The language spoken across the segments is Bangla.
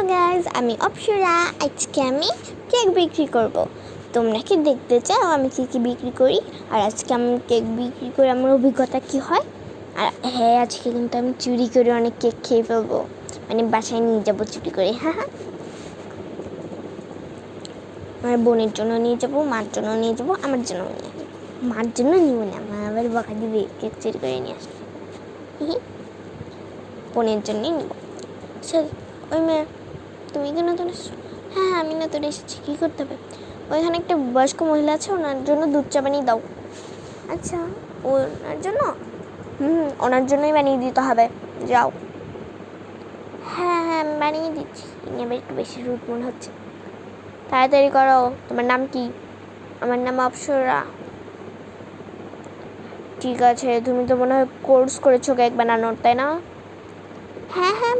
হ্যালো গাইজ আমি অপসরা। আজকে আমি কেক বিক্রি করব। তোমরা কি দেখতে চাও আমি কী কী বিক্রি করি? আর আজকে আমি কেক বিক্রি করে আমার অভিজ্ঞতা কী হয়? আর হ্যাঁ আজকে কিন্তু আমি চুরি করে অনেক কেক খেয়ে ফেলব। মানে বাসায় নিয়ে যাব চুরি করে হ্যাঁ হ্যাঁ আমার বোনের জন্য নিয়ে যাব, মার জন্য নিয়ে যাব, আমার জন্য নিয়ে যাব। মার জন্য নিব না, মা আবার বকা দিবে, কেক চুরি করে নিয়ে আসব বোনের জন্যই নিব। চল, ওই মেয়ে তুমি কি নতুন এসেছ? হ্যাঁ হ্যাঁ আমি নতুন এসেছি। কী করতে হবে? ওইখানে একটা বয়স্ক মহিলা আছে ওনার জন্য দুধ চা বানিয়ে দাও। আচ্ছা। ওনার জন্য? হুম ওনার জন্যই বানিয়ে দিতে হবে। যাও। হ্যাঁ হ্যাঁ আমি বানিয়ে দিচ্ছি। আবার একটু বেশি রুট মনে হচ্ছে। তাড়াতাড়ি করো। তোমার নাম কি? আমার নাম অপসরা। ঠিক আছে তুমি তো মনে হয় কোর্স করেছ কেক বানানোর তাই না? হ্যাঁ হ্যাঁ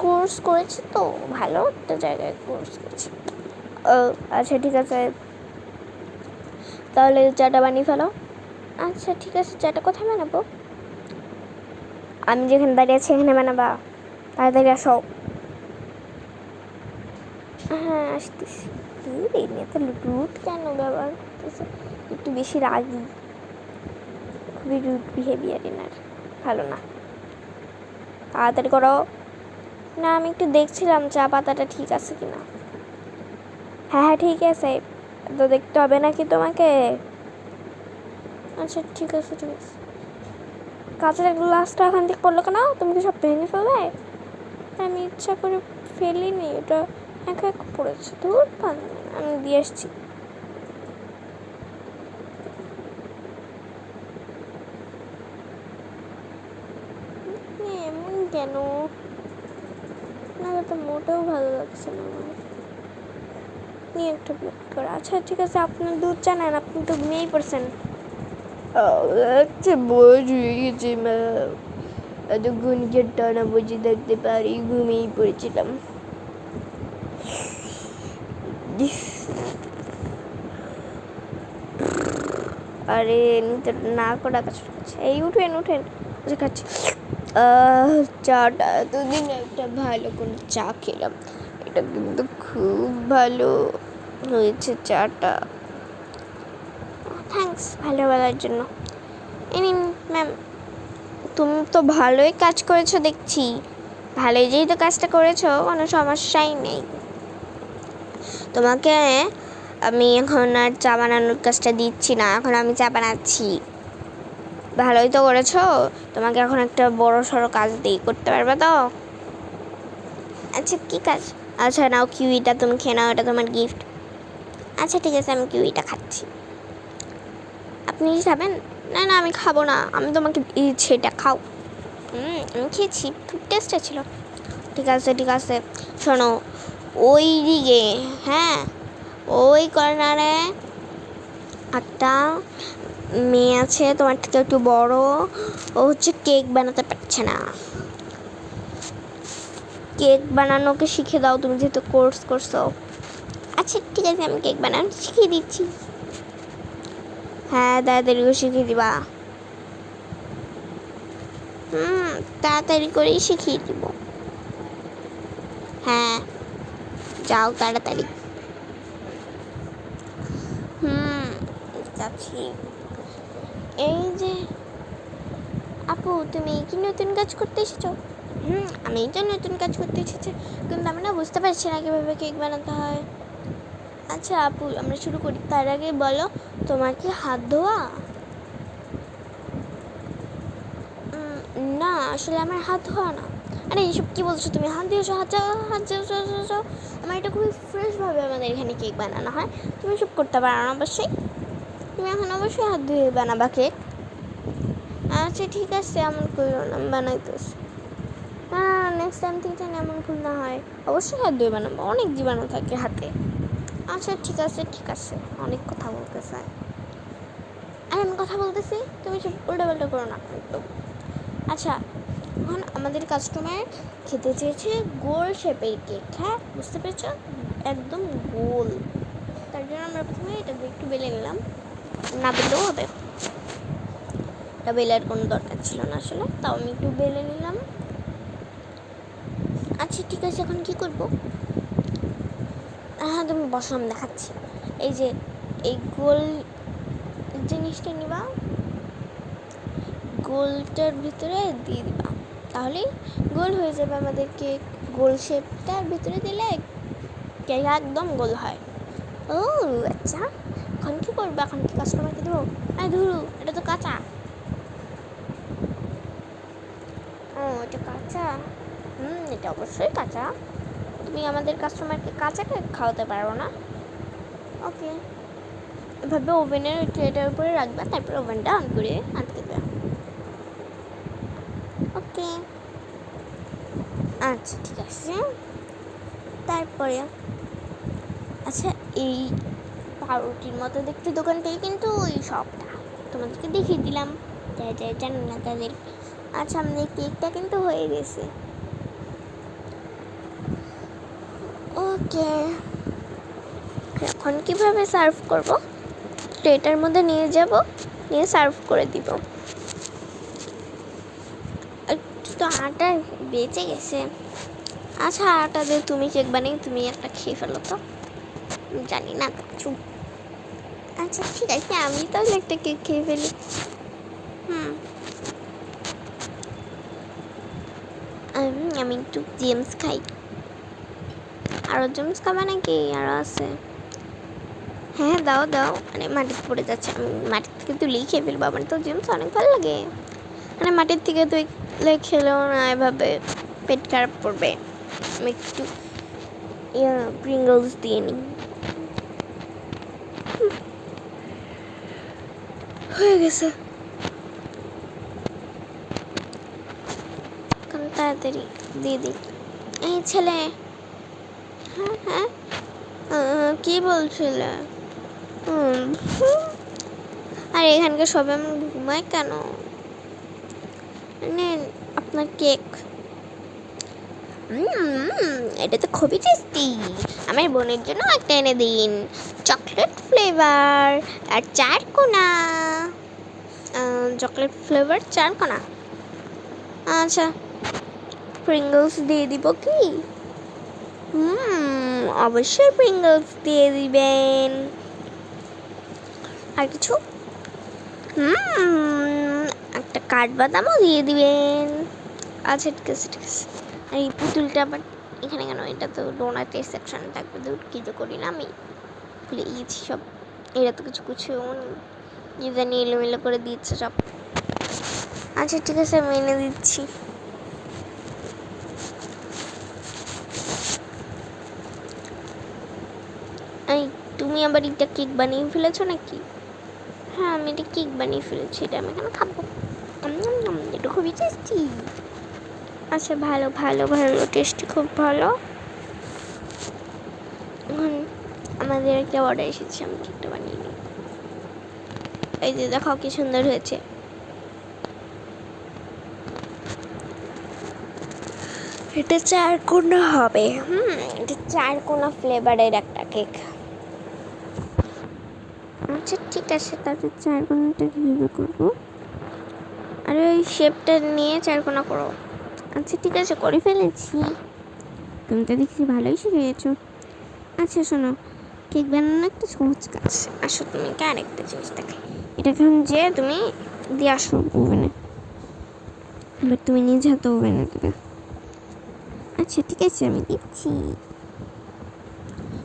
কোর্স করেছি তো, ভালো একটা জায়গায় কোর্স করেছি। আচ্ছা ঠিক আছে। তাহলে চাটা বানিয়ে ফেলো। আচ্ছা ঠিক আছে, চাটা কোথায় বানাবো? আমি যেখানে দাঁড়িয়ে আছি, এখানে বানাবা। তাড়াতাড়ি আসো। হ্যাঁ আসতেছি। নিয়ে তো রুট কেন ব্যবহার করতেছে? একটু বেশি রাগি। খুবই রুট বিহেভিয়ার এনার। ভালো না। তাড়াতাড়ি করো। না, আমি একটু দেখছিলাম চা পাতাটা ঠিক আছে কি না হ্যাঁ হ্যাঁ ঠিক আছে। তো দেখতে হবে নাকি তোমাকে? আচ্ছা ঠিক আছে ঠিক আছে। কাঁচের গ্লাসটা ওখান থেকে পড়ল কেন? তুমি কি সব ভেঙে ফেলবে? আমি ইচ্ছা করে ফেলিনি, ওটা একা এক পড়েছে। পান। আমি দিয়ে এমন কেন না তো মোটেও ভালো লাগছে না আমার নিয়ে একটা প্লেট করে। আচ্ছা ঠিক আছে আপনার দুধ চা নেন আপনি তো ঘুমিয়েই পড়ছেন আচ্ছা হয়ে গেছে, মা। এতক্ষণ কি টানা বসে থাকতে পারি, ঘুমিয়েই পড়েছিলাম। আরে, নিতে না করা কাজ এই, উঠেন উঠেন। আচ্ছা খাচ্ছি। চাটা এতদিন একটা ভালো করে চা খেলাম। এটা কিন্তু খুব ভালো। হয়েছে চাটা। থ্যাঙ্কস ভালো বলার জন্য। এই ম্যাম তুমি তো ভালোই কাজ করেছ দেখছি। ভালোই যেহেতু কাজটা করেছ, কোনো সমস্যাই নেই। তোমাকে আমি এখন আর চা বানানোর কাজটা দিচ্ছি না, এখন আমি চা বানাচ্ছি। ভালোই তো করেছ, তোমাকে এখন একটা বড় সড়ো কাজ দিই করতে পারবে তো? আচ্ছা কী কাজ? আচ্ছা নাও কিউইটা তুমি খেয়ে নাও, এটা তোমার গিফট আচ্ছা ঠিক আছে, আমি কিউইটা খাচ্ছি। আপনি খাবেন? না না, আমি খাব না। আমি তোমাকে দিচ্ছি এটা খাও। আমি খেয়েছি, খুব টেস্টে ছিল। ঠিক আছে ঠিক আছে। শোনো, ওই দিকে হ্যাঁ ওই কর্নারে একটা মেয়ে আছে, তোমার থেকে একটু বড়। ও হচ্ছে কেক বানাতে পারছে না। কেক বানানোকে শিখে দাও, তুমি যেহেতু কোর্স করছ। আচ্ছা ঠিক আছে, আমি কেক বানানো, শিখিয়ে দিচ্ছি। হ্যাঁ তাড়াতাড়ি করে শিখিয়ে দিবা। হুম, তাড়াতাড়ি করেই শিখিয়ে দিব। হ্যাঁ যাও তাড়াতাড়ি। হুম, যাচ্ছি। এই যে, আপু, তুমি কি নতুন কাজ করতে এসেছ? হুম, আমি তো নতুন কাজ করতে এসেছি, কিন্তু আমি না বুঝতে পারছি না কীভাবে কেক বানাতে হয়। আচ্ছা আপু, আমরা শুরু করি। তার আগে বলো, তোমার কি হাত ধোয়া? না, আসলে আমার হাত ধোয়া না। আরে এইসব কী বলছো তুমি? হাত দিয়েছ হাত যাও হাত যাও যাও আমার এটা খুবই ফ্রেশভাবে আমাদের এখানে কেক বানানো হয়। তুমি সব করতে পারো না অবশ্যই। তুমি এখন অবশ্যই হাত ধুয়ে বানাবা কেক আচ্ছা ঠিক আছে, এমন করো না বানাইতেছি। নেক্সট টাইম থেকে যেন এমন ভুল না হয়। অবশ্যই হাত ধুয়ে বানাবো, অনেক জীবাণু থাকে হাতে। আচ্ছা ঠিক আছে ঠিক আছে। অনেক কথা বলতেছে। আর আমি কথা বলতেছি, তুমি উল্টাপাল্টা করো না একটু আচ্ছা এখন আমাদের কাস্টমার খেতে চেয়েছে গোল শেপের কেক হ্যাঁ? বুঝতে পেরেছ? একদম গোল। তার জন্য আমরা প্রথমে এটা একটু বেলে নিলাম। না বেলেও হবে। এটা বেলার কোনো দরকার ছিল না আসলে, তাও আমি একটু বেলে নিলাম। আচ্ছা ঠিক আছে, এখন কি করব? হ্যাঁ তুমি বসো আমি দেখাচ্ছি। এই যে, এই গোল জিনিসটা নিবা গোলটার ভিতরে দিয়ে দিবা। তাহলে গোল হয়ে যাবে আমাদের কেক গোল শেপটার ভিতরে দিলে কেক একদম গোল হয়। ও আচ্ছা। এখন কি করবে? এখন কি কাস্টমারকে দেবো? আয় ধরু, এটা তো কাঁচা। ও, এটা কাঁচা? হুম, এটা অবশ্যই কাঁচা। তুমি আমাদের কাস্টমারকে কাঁচা কেক খাওয়াতে পারো না? ওকে এভাবে ওভেনের ট্রেটার উপরে রাখবে তারপর ওভেনটা অন করে আটকে দেবে। ওকে আচ্ছা ঠিক আছে। তারপরে আচ্ছা এই পাউরুটির মতো দেখতে দোকানটাই কিন্তু ওই শপটা তোমাদেরকে দেখিয়ে দিলাম। যাই যাই জানো না তাদের আচ্ছা আমাদের কেকটা কিন্তু হয়ে গেছে। ওকে এখন কীভাবে সার্ভ করব প্লেটার মধ্যে নিয়ে যাব, নিয়ে সার্ভ করে দিব। তো আটা বেঁচে গেছে। আচ্ছা আটা দিয়ে তুমি কেক বানিয়ে তুমি একটা খেয়ে ফেলো তো। জানি না, কিছু। আচ্ছা ঠিক আছে, আমি তাহলে একটা কেক খেয়ে ফেলি। হুম। আমি একটু জেমস খাই। আরও জেমস খাবে নাকি? আরও আছে। হ্যাঁ দাও দাও। মানে মাটিতে পড়ে যাচ্ছে। আমি মাটির থেকে তুলেই খেয়ে ফেলব। আমার তো জেমস অনেক ভালো লাগে। মানে মাটির থেকে তুই খেলেও না, এভাবে পেট খারাপ করবে। আমি একটু প্রিঙ্গলস দিয়ে নিই। হয়ে গেছে। তাড়াতাড়ি দিয়ে দিই। এই ছেলে। হ্যাঁ? কি বলছিলে। আর এখানকার সবাই আমার ঘুমায় কেন? নেন আপনার কেক? এটা তো খুবই টেস্টি আমার বোনের জন্য একটা এনে দিন। চকলেট ফ্লেভার আর চার কোনা। চকলেট ফ্লেভার চার কোনা। আচ্ছা প্রিঙ্গলস দিয়ে দিব কি? অবশ্যই প্রিঙ্গলস দিয়ে দিবেন। আর কিছু? একটা কাঠবাদামও দিয়ে দিবেন। আচ্ছা ঠিক আছে ঠিক আছে। আর এই পুতুলটা আবার এখানে কেন? এটা তো ডোনাটের সেকশন থাকবে দূর কী তো করি না আমি। ভুলে গিয়েছি সব। এরা তো কিছু কিছু যে জানি এলোমেলো করে দিচ্ছে সব। আচ্ছা ঠিক আছে, আমি এনে দিচ্ছি এই তুমি আবার এটা কেক বানিয়ে ফেলেছো নাকি? হ্যাঁ আমি এটা কেক বানিয়ে ফেলেছি, এটা আমি এখানে খাব। এটা খুবই টেস্টি আচ্ছা ভালো ভালো ভালো টেস্টি খুব ভালো। আমাদের একটা অর্ডার এসেছে, আমি কেকটা বানিয়ে নিই। এই যে দেখো কি সুন্দর হয়েছে। এটা চার কোনা হবে। হুম, এটা চার কোনা ফ্লেভারের একটা কেক। আচ্ছা ঠিক আছে, তাহলে চার কোনাটা কীভাবে করব? আর, ওই শেপটা নিয়ে চার কোনা করো। আচ্ছা ঠিক আছে, করে ফেলেছি। তুমি তো দেখছি ভালোই শিখে গেছো আচ্ছা শোনো, কেক বানানো একটা সহজ কাজ। আসো, তুমি কে আরেকটা জিনিস দেখাই। এটা এখন যে তুমি দিয়ে আসো ওভেনে। এবার তুমি নিজে হাতে ওভেনে দেবে। আচ্ছা ঠিক আছে, আমি দিচ্ছি।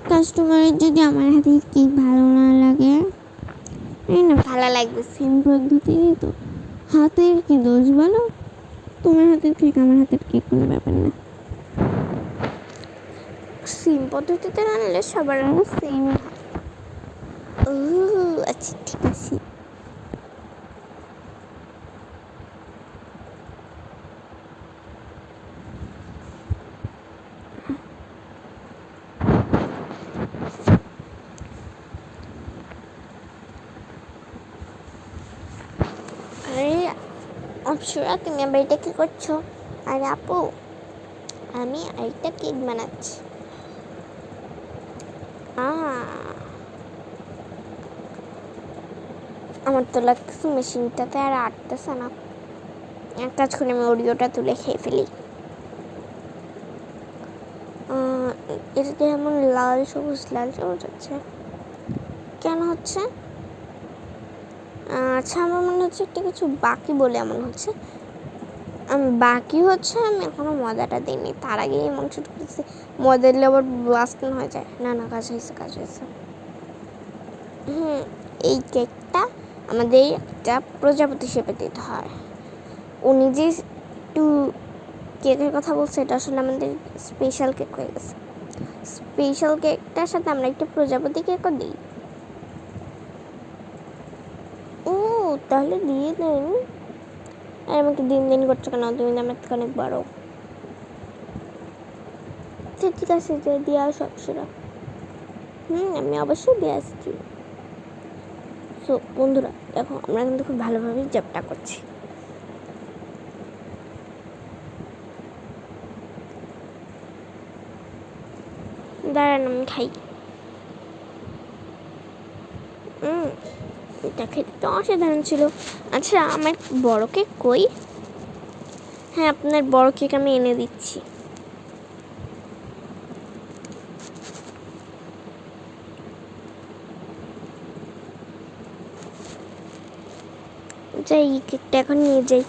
কাস্টমারের যদি আমার হাতে কেক ভালো না লাগে এই না ভালো লাগবে। সেম পদ্ধতি তো। হাতের কি দোষ বলো? তোমার হাতের কেক আমার হাতের কেক কোনো ব্যাপার না। সেম পদ্ধতিতে রানলে সবার রান্না সেম ও আচ্ছা ঠিক আছে আরে অপসরা তুমি আবার এটা কি করছ? আরে আপু, আমি আরেকটা কেক বানাচ্ছি। আমার তো লাগতেছে মেশিনটাতে আর আটতেছে না। এক কাজ করে, আমি ওরিওটা তুলে খেয়ে ফেলি। এটাতে এমন লাল সবুজ লাল সবুজ হচ্ছে। কেন হচ্ছে? আচ্ছা আমার মনে হচ্ছে একটা কিছু বাকি বলে এমন হচ্ছে। বাকি হচ্ছে, আমি এখনও মজাটা দিইনি। তার আগেই এমন শুরু করেছি মজা দিলে আবার বাস্টন হয়ে যায়। না না, কাজ হয়েছে কাজ হয়েছে। হুম, এই কেকটা আমাদের একটা প্রজাপতি হিসেবে দিতে হয়। উনি যে একটু কেকের কথা বলছে, এটা আসলে আমাদের স্পেশাল কেক হয়ে গেছে। স্পেশাল কেকটার সাথে আমরা একটা প্রজাপতি কেকও দিই ও তাহলে দিয়ে দেন। আর আমাকে দিন দিন করছ কেন? তুমি আমার থেকে অনেক বড়। আচ্ছা, ঠিক আছে যে দিয়ে আসো অপসরা হুম আমি অবশ্যই দিয়ে আসছি। সো বন্ধুরা দেখো আমরা কিন্তু খুব ভালোভাবেই জবটা করছি। দাঁড়ান আমি খাই। হুম। খেতে তো অসাধারণ ছিল। আচ্ছা আমার বড় কেক কই? হ্যাঁ আপনার বড় কেক আমি এনে দিচ্ছি। যাই, এই কেকটা এখন নিয়ে যাই।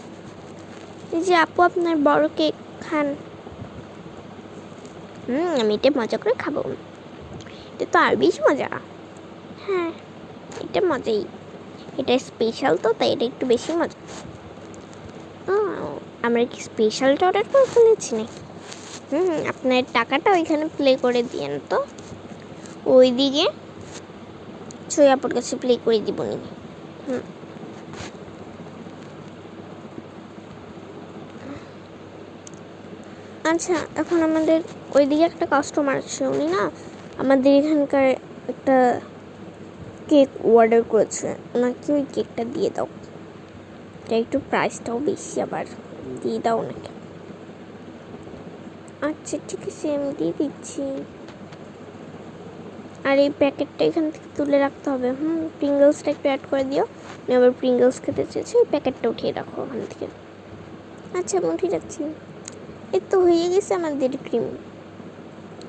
এই যে আপু, আপনার বড় কেক খান। হুম, আমি এটা মজা করে খাব। এটা তো আর বেশি মজা। হ্যাঁ এটা মজাই। এটা স্পেশাল তো, তাই এটা একটু বেশি মজা। আমরা কি স্পেশালটা অর্ডার করে ফেলেছি না হুম, আপনার টাকাটা ওইখানে প্লে করে দিয়েন তো। ওই দিকে ছয়াপুর কাছে প্লে করে দিব নি হুম। আচ্ছা এখন আমাদের ওইদিকে একটা কাস্টমার আছে, উনি না আমাদের এখানকার একটা কেক অর্ডার করেছে। ওনাকে ওই কেকটা দিয়ে দাও। এটা একটু প্রাইসটাও বেশি আবার। দিয়ে দাও ওনাকে। আচ্ছা ঠিক আছে, আমি দিয়ে দিচ্ছি। আর এই প্যাকেটটা এখান থেকে তুলে রাখতে হবে। হুম প্রিঙ্গলসটা একটু অ্যাড করে দিও। আমি আবার প্রিঙ্গলস খেতে চেয়েছি, ওই প্যাকেটটা উঠিয়ে রাখো ওখান থেকে। আচ্ছা আমি উঠিয়ে রাখছি। এর তো হয়ে গেছে আমাদের ক্রিম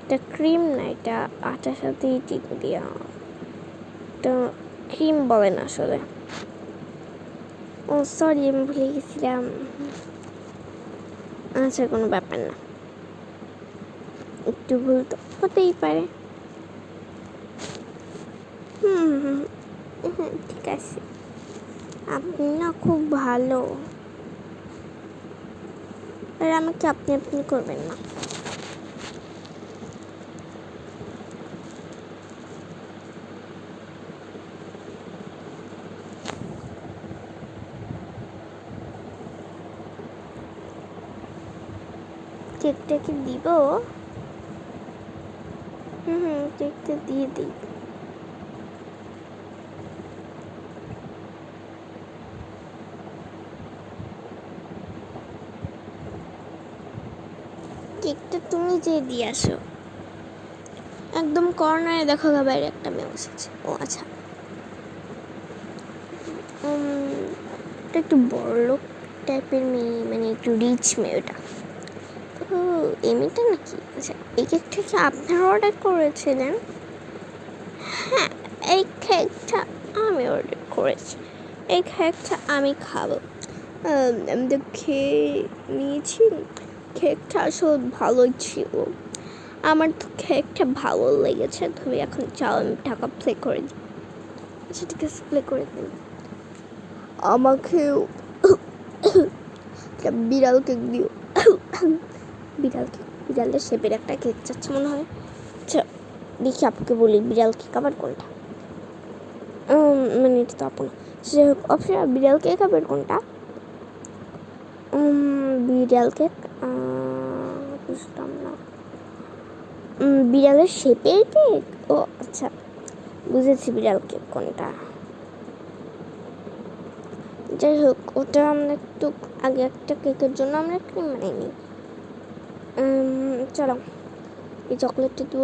এটা ক্রিম না, এটা আটার সাথে দিয়া। এটা ক্রিম বলে না আসলে। ও সরি আমি ভুলে গেছিলাম। আচ্ছা কোনো ব্যাপার না। একটু ভুল তো হতেই পারে। হুম হুম, ঠিক আছে। আপনি না খুব ভালো। আর আমাকে আপনি আপনি করবেন না। কেকটা কি দিব? হুম হুম কেকটা দিয়ে দিই। কেকটা তুমি যে দিয়ে আসো। একদম কর্নারে দেখো বাইরে একটা মেয়ে বসেছে ও আচ্ছা। এটা একটু বড় লোক টাইপের মেয়ে মানে একটু রিচ মেয়ে ওটা। এই নাকি? আচ্ছা এই কেকটা কি আপনারা অর্ডার করেছিলেন? হ্যাঁ এই কেকটা আমি অর্ডার করেছি। এই কেকটা আমি খাব। আম, তো খেয়ে নিয়েছি। কেকটা আসলে ভালোই ছিল। আমার তো কেকটা ভালো লেগেছে। তুমি এখন চাও আমি টাকা প্লে করে দিই। আচ্ছা ঠিক আছে প্লে করে দিন আমাকেও বিড়াল কেক দিও। বিড়াল কেক বিড়ালের শেপের একটা কেক চাচ্ছে মনে হয়। আচ্ছা দেখি আপুকে বলি বিড়াল কেক আবার কোনটা? মানে এটা তো আপু না। সে অপশন বিড়াল কেক আবার কোনটা? বিড়াল কেক আহ, বুঝলাম না। বিড়ালের শেপের কেক? ও আচ্ছা বুঝেছি বিড়াল কেক কোনটা। যাই হোক ওটা আমরা একটু আগে একটা কেকের জন্য আমরা ক্রিম বানাইনি। উম, চলো। এই চকলেটটা দিব,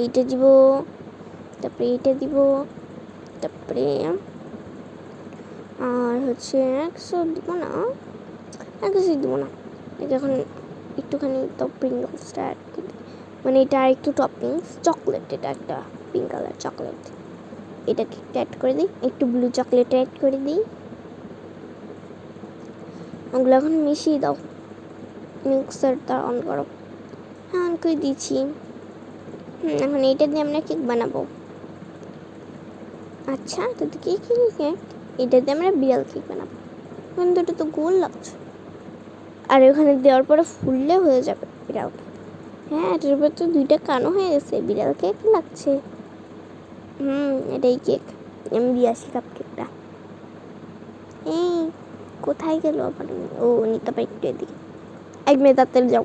এইটা দিব, তারপরে এইটা দিব, তারপরে আর হচ্ছে একশো দিব না এক কেজি দিব না। এখন একটুখানি তো প্রিঙ্গলসটা অ্যাড করে। মানে এটা আর একটু টপিংস চকলেট এটা একটা পিঙ্ক কালার চকলেট এটাকে একটু অ্যাড করে দিই, একটু ব্লু চকলেট অ্যাড করে দিই। ওগুলো এখন মিশিয়ে দাও। মিক্সারটা অন করো। হ্যাঁ অন করে দিয়েছি এখন এইটা দিয়ে আমরা কেক বানাবো। আচ্ছা এটা তো কেক কেক? এটা দিয়ে আমরা বিড়াল কেক বানাবো। কিন্তু এটা তো গোল লাগছে। আর ওখানে দেওয়ার পরে ফুললে হয়ে যাবে বিড়াল কেক। হ্যাঁ এটার উপর তো দুইটা কানও হয়ে গেছে, বিড়াল কেক লাগছে। হুম, এটাই কেক। আমি দিয়ে আসি কাপ কেকটা। এই, কোথায় গেল? আবার ও নিতে পারি একটু এদিকে। এক মেয়ে তাড়াতাড়ি যাও।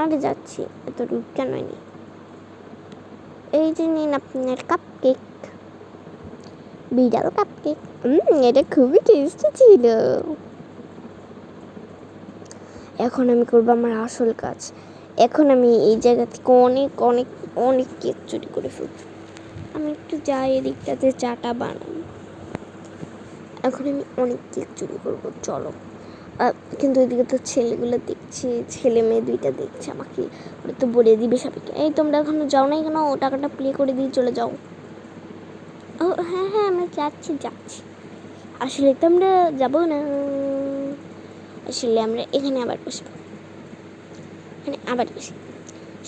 আরে যাচ্ছি। এত রূপ কেন এই যে নিন আপনার কাপ কেক বিড়াল কাপ কেক এটা খুবই টেস্টি ছিল। এখন আমি করব আমার আসল কাজ। এখন আমি এই জায়গা থেকে অনেক অনেক অনেক কেক চুরি করে ফেলব। আমি একটু যাই, এদিকটাতে চাটা বানাই। এখন আমি অনেক কেক চুরি করব। চলো। কিন্তু ওইদিকে তো ছেলেগুলো দেখছি, ছেলে মেয়ে দুইটা দেখছে আমাকে। ওরা তো বলে দিবে সবাইকে এই তোমরা এখনও যাও নাই কেন? ও টাকাটা প্লে করে দিয়ে চলে যাও। ও হ্যাঁ হ্যাঁ আমরা যাচ্ছি যাচ্ছি। আসলে তো আমরা যাব না। আসলে আমরা এখানে আবার বসবো। এখানে আবার বসি।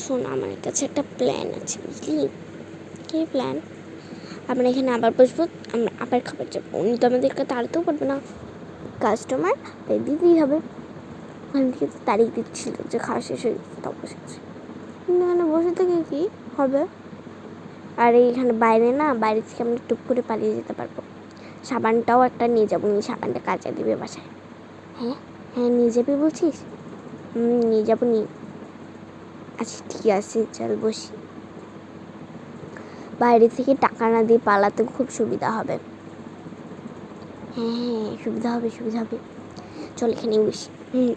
শোন, আমার কাছে একটা প্ল্যান আছে, বুঝলি? কী প্ল্যান আমরা এখানে আবার বসবো, আমরা আবার খাবার যাব উনি তো আমাদেরকে তাড়াতেও পারবে না। কাস্টমার তাই দিতেই হবে। ওখান থেকে তো তারিখ দিচ্ছিল যে খাওয়া শেষ হয়ে গেছে বসেছে কিন্তু এখানে বসে থেকে কি হবে? আর এইখানে বাইরে না, বাইরে থেকে আমরা টুক করে পালিয়ে যেতে পারব। সাবানটাও একটা নিয়ে যাব নিয়ে সাবানটা কাজে দিবে বাসায়। হ্যাঁ হ্যাঁ নিয়ে যাবি বলছিস? নিয়ে যাব নি আচ্ছা ঠিক আছে, চল বসি। বাইরে থেকে টাকা না দিয়ে পালাতে খুব সুবিধা হবে। হ্যাঁ সুবিধা হবে সুবিধা হবে। চল এখানে বসি। হুম।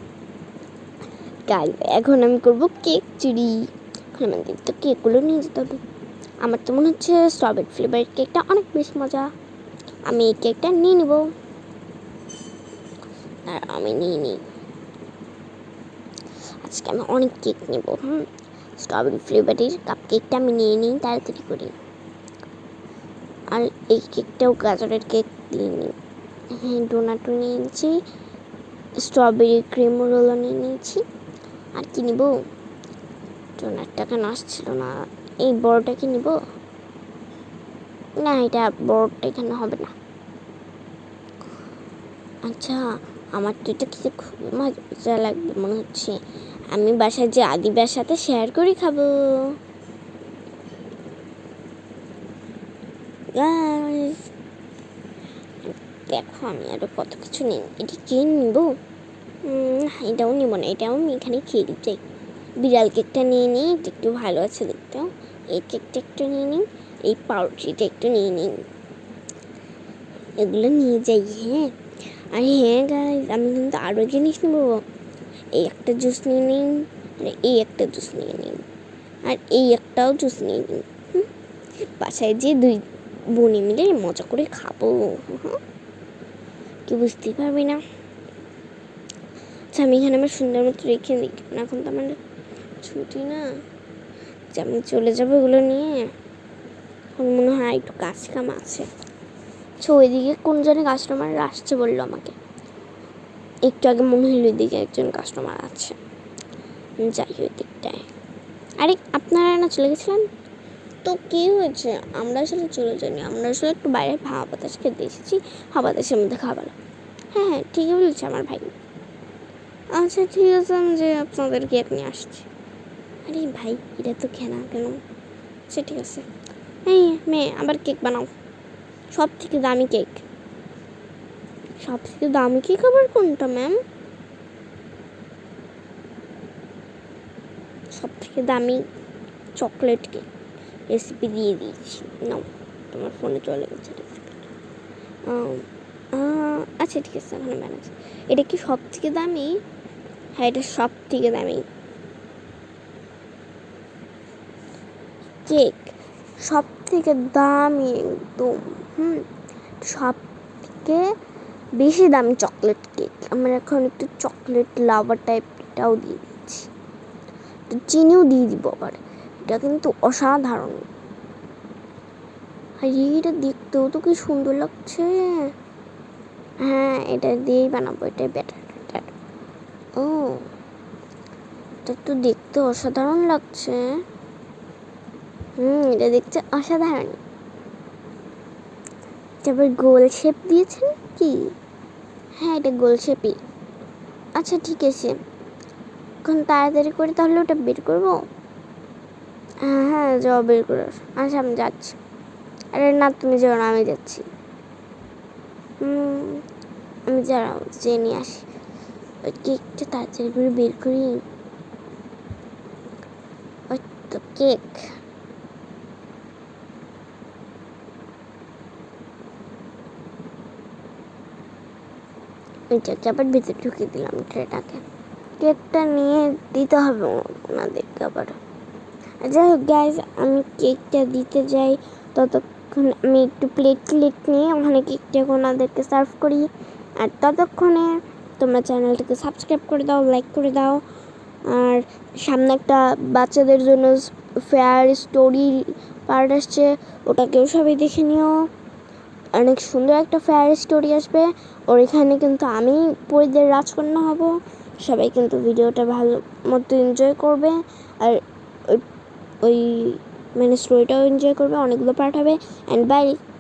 এখন আমি করব কেক চুরি। এখন আমাদের তো কেকগুলো নিয়ে যেতে হবে। আমার তো মনে হচ্ছে স্ট্রবেরি ফ্লেভারের কেকটা অনেক বেশি মজা। আমি এই কেকটা নিয়ে নিব। আর আমি নিয়ে নিই। আজকে আমি অনেক কেক নেব, হুম। স্ট্রবেরি ফ্লেভারের কাপ কেকটা আমি নিয়ে নিই, তাড়াতাড়ি করে। আর এই কেকটাও গাজরের কেক দিয়ে নিই। ডোনাটও নিয়ে নিয়েছি স্ট্রবেরি ক্রিম রোলও নিয়ে নিয়েছি আর কি নিব? ডোনাটটা কেন আসছিল না? এই বড়টা কি নিব? না এটা বড়টা এখানে হবে না। আচ্ছা আমার তো এটা খেতে খুব মজা লাগবে মনে হচ্ছে। আমি বাসায় যে আদিবার সাথে শেয়ার করে খাব। Guys, দেখো, আমি আরও কত কিছু নিই এটি কে নিব? এটাও নিব না, এটাও আমি এখানে খেয়ে দিতে বিড়াল কেকটা নিয়ে নিই, এটা একটু ভালো আছে দেখতেও এই কেকটা একটু নিয়ে নিই, এই পাউরুটিটা একটু নিয়ে নিই। এগুলো নিয়ে যাই হ্যাঁ। আর হ্যাঁ গাইজ আমি কিন্তু আরও জিনিস নেব। এই একটা জুস নিয়ে নিই, আর এই একটা জুস নিয়ে নিই, আর এই একটাও জুস নিয়ে নিই? বাসায় যে দুই বোনে মিলে মজা করে খাব। হুম? কি বুঝতেই পারবি না। আচ্ছা আমি এখানে আমার সুন্দর মতো রেখে দিই। কারণ এখন তো আমার ছুটি না। যে আমি চলে যাব এগুলো নিয়ে। এখন মনে হয় একটু কাজ কাম আছে। আচ্ছা ওইদিকে কোন জনে কাস্টমার আসছে বলল আমাকে। একটু আগে মনে হলো ওইদিকে একজন কাস্টমার আছে। যাই ওই দিকটায় আরে, আপনারা না চলে গেছিলেন? তো কী হয়েছে? আমরা আসলে চলে যাইনি। আমরা আসলে একটু বাইরে হাওয়া বাতাস খেতে এসেছি হাওয়া বাতাসের মধ্যে খাবার হ্যাঁ হ্যাঁ ঠিকই বলেছে আমার ভাই। আচ্ছা ঠিক আছে, আমি যে আপনাদের কেক নিয়ে আসছি। আরে ভাই, এটা তো খেনা কেন? আচ্ছা ঠিক আছে। এই মেয়ে, আবার কেক বানাও। সব থেকে দামি কেক সব থেকে দামি কেক আবার কোনটা ম্যাম সব থেকে দামি চকলেট কেক রেসিপি দিয়ে দিয়েছি। নাও, তোমার ফোনে চলে গেছে রেসিপি আচ্ছা ঠিক আছে ওখানে বানাচ্ছি। এটা কি সব থেকে দামি? হ্যাঁ এটা সব থেকে দামি। কেক সব থেকে দামি একদম, হুম। সব থেকে বেশি দামি চকলেট কেক। আমরা এখন একটু চকলেট লাভার টাইপটাও দিয়ে দিচ্ছি একটু চিনিও দিয়ে দিব আবার। এটা কিন্তু অসাধারণ। এটা দেখতেও তো কি সুন্দর লাগছে। হ্যাঁ এটা দিয়েই বানাবো, এটাই বেটার বেটার ও, এটা তো দেখতে অসাধারণ লাগছে। হুম, এটা দেখতে অসাধারণ। তারপর গোল শেপ দিয়েছেন কি? হ্যাঁ এটা গোল শেপই আচ্ছা ঠিক আছে। এখন তাড়াতাড়ি করে তাহলে ওটা বের করব? হ্যাঁ যাও বের করে আচ্ছা আমি যাচ্ছি। আরে না, তুমি যাও না, আমি যাচ্ছি। আমি যাও যেয়ে নিয়ে আসি। ওই কেকটা তাড়াতাড়ি করে বের করি। ওই তো কেক। আবার ভিতরে ঢুকিয়ে দিলাম ট্রেটাকে। কেকটা নিয়ে দিতে হবে ওনাদেরকে আবার যাই হোক গাইজ আমি কেকটা দিতে যাই। ততক্ষণ আমি একটু প্লেট প্লেট নিয়ে ওখানে কেকটাকে ওনাদেরকে সার্ভ করি। আর ততক্ষণে তোমরা চ্যানেলটাকে সাবস্ক্রাইব করে দাও লাইক করে দাও। আর সামনে একটা বাচ্চাদের জন্য ফেয়ার স্টোরি পার্ট আসছে, ওটাকেও সবাই দেখে নিও। অনেক সুন্দর একটা ফেয়ার স্টোরি আসবে। ওর এখানে কিন্তু আমি পরিদের রাজকন্যা হব। সবাই কিন্তু ভিডিওটা ভালো মতো এনজয় করবে। আর ওই মানে স্টোরিটাও এনজয় করবে অনেকগুলো পার্ট হবে অ্যান্ড বাই